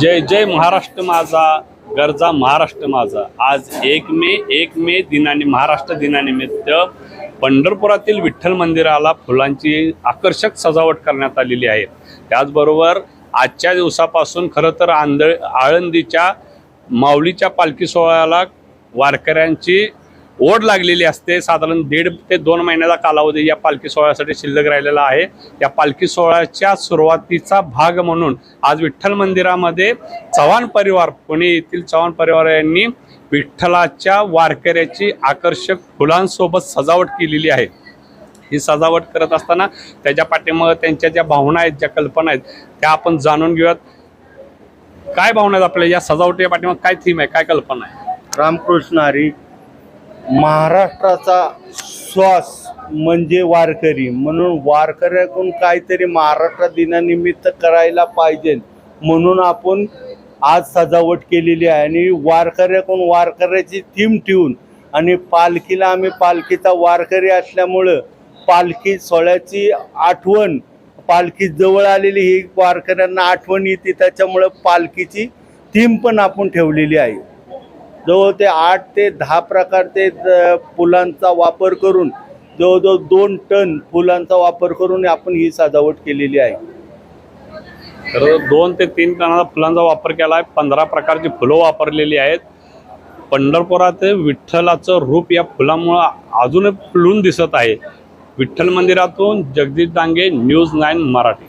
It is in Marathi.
जय जय महाराष्ट्र माझा गरजा महाराष्ट्र माझा. आज एक मे एक मे दिनाने महाराष्ट्र दिनानिमित्त पंढरपुरातील विठ्ठल मंदिराला फुलांची आकर्षक सजावट करण्यात आलेली आहे. त्याचबरोबर आजच्या दिवसापासून खरं तर आंधळ आळंदीच्या माऊलीच्या पालखी सोहळ्याला वारकऱ्यांची ओढ लागलेली असते. साधारण दीड ते दोन महिन्याचा कालावधी या पालखी सोहळ्यासाठी शिल्लक राहिलेला आहे. या पालखी सोहळ्याच्या सुरुवातीचा भाग म्हणून आज विठ्ठल मंदिरामध्ये चव्हाण परिवार पुणे येथील चव्हाण परिवार यांनी विठ्ठलाच्या वारकऱ्याची आकर्षक फुलांसोबत सजावट केलेली आहे. ही सजावट करत असताना त्याच्या पाठीमागं त्यांच्या ज्या भावना आहेत ज्या कल्पना आहेत त्या आपण जाणून घेऊयात. काय भावना आहेत आपल्या? या सजावटीच्या पाठीमाग काय थीम आहे? काय कल्पना आहे? रामकृष्ण हरी. महाराष्ट्राचा श्वास म्हणजे वारकरी. म्हणून वारकऱ्याकडून काहीतरी महाराष्ट्र दिनानिमित्त करायला पाहिजे. म्हणून आपण आज सजावट केलेली आहे आणि वारकऱ्याकडून वारकऱ्याची थीम ठेवून आणि पालखीला आम्ही पालखीचा वारकरी असल्यामुळं पालखी सोहळ्याची आठवण पालखी जवळ आलेली ही वारकऱ्यांना आठवण येते. त्याच्यामुळं पालखीची थीम पण आपण ठेवलेली आहे. जवळ ते आठ ते दहा प्रकारचे फुलांचा वापर करून जवळजवळ दोन टन फुलांचा वापर करून आपण ही सजावट केलेली आहे. तर दोन ते तीन टनाचा फुलांचा वापर केला आहे. पंधरा प्रकारची फुलं वापरलेली आहेत. पंढरपुरात विठ्ठलाचं रूप या फुलामुळं अजूनही फुलून दिसत आहे. विठ्ठल मंदिरातून जगदीश डांगे न्यूज नाईन मराठी.